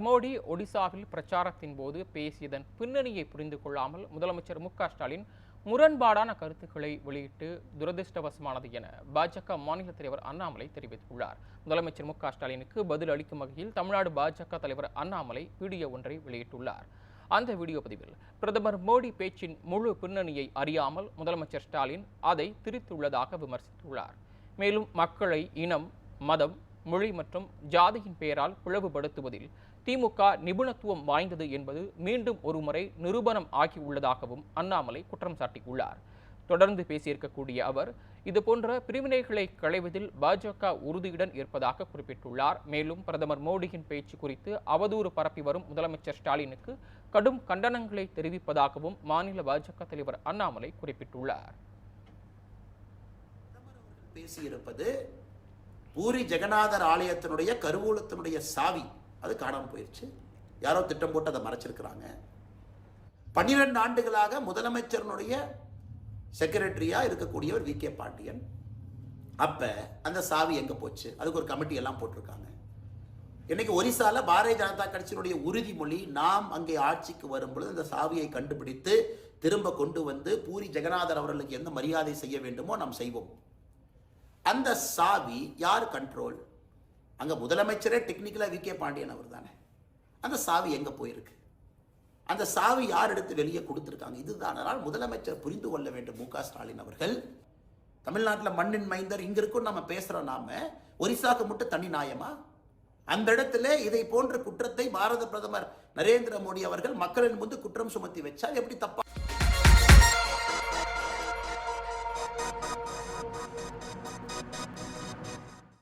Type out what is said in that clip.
பிரதமர் மோடி ஒடிசாவில் பிரச்சாரத்தின் போது பேசியதன் பின்னணியை புரிந்து கொள்ளாமல் முதலமைச்சர் மு க ஸ்டாலின் முரண்பாடான கருத்துக்களை வெளியிட்டு துரதிருஷ்டவசமானது என பாஜக மாநில தலைவர் அண்ணாமலை தெரிவித்துள்ளார். முதலமைச்சர் மு க ஸ்டாலினுக்கு பதில் அளிக்கும் வகையில் தமிழ்நாடு பாஜக தலைவர் அண்ணாமலை வீடியோ ஒன்றை வெளியிட்டுள்ளார். அந்த வீடியோ பதிவில் பிரதமர் மோடி பேச்சின் முழு பின்னணியை அறியாமல் முதலமைச்சர் ஸ்டாலின் அதை திரித்துள்ளதாக விமர்சித்துள்ளார். மேலும் மக்களை இனம் மதம் மொழி மற்றும் ஜாதியின் பெயரால் பிளவுபடுத்துவதில் திமுக நிபுணத்துவம் வாய்ந்தது என்பது மீண்டும் ஒருமுறை நிரூபணம் ஆகியுள்ளதாகவும் அண்ணாமலை குற்றம் சாட்டியுள்ளார். தொடர்ந்து பேசியிருக்கக்கூடிய அவர் இதுபோன்ற பிரிவினைகளை களைவதில் பாஜக உறுதியுடன் இருப்பதாக குறிப்பிட்டுள்ளார். மேலும் பிரதமர் மோடியின் பேச்சு குறித்து அவதூறு பரப்பி வரும் முதலமைச்சர் ஸ்டாலினுக்கு கடும் கண்டனங்களை தெரிவிப்பதாகவும் மாநில பாஜக தலைவர் அண்ணாமலை குறிப்பிட்டுள்ளார். பேசியிருப்பது பூரி ஜெகநாதர் ஆலயத்தினுடைய கருவூலத்தினுடைய சாவி அது காணாமல் போயிடுச்சு யாரோ திட்டம் போட்டு அதை மறைச்சிருக்கிறாங்க. பன்னிரெண்டு ஆண்டுகளாக முதலமைச்சரனுடைய செக்ரட்டரியாக இருக்கக்கூடியவர் வி கே பாண்டியன். அப்போ அந்த சாவி எங்கே போச்சு? அதுக்கு ஒரு கமிட்டி எல்லாம் போட்டிருக்காங்க. இன்னைக்கு ஒரிசாவில் பாரதிய ஜனதா கட்சியினுடைய உறுதிமொழி நாம் அங்கே ஆட்சிக்கு வரும் பொழுது அந்த சாவியை கண்டுபிடித்து திரும்ப கொண்டு வந்து பூரி ஜெகநாதர் அவர்களுக்கு எந்த மரியாதை செய்ய வேண்டுமோ நாம் செய்வோம். அந்த சாவி யார் கண்ட்ரோல் அங்கே முதலமைச்சரே டெக்னிக்கலாக வி. கே. பாண்டியன் அவர் தானே. அந்த சாவி எங்கே போயிருக்கு? அந்த சாவி யார் எடுத்து வெளியே கொடுத்துருக்காங்க? இதுதான். அதனால் முதலமைச்சர் புரிந்து கொள்ள வேண்டும் மு. க. ஸ்டாலின் அவர்கள். தமிழ்நாட்டில் மண்ணின் மைந்தர் இங்கே இருக்கும் நம்ம பேசுகிறோம் நாம. ஒரிசாக்கு மட்டும் தனி நியாயமா அந்த இடத்துல இதை போன்ற குற்றத்தை பாரத பிரதமர் நரேந்திர மோடி அவர்கள் மக்களின் முன்பு குற்றம் சுமத்தி வச்சால் எப்படி தப்பா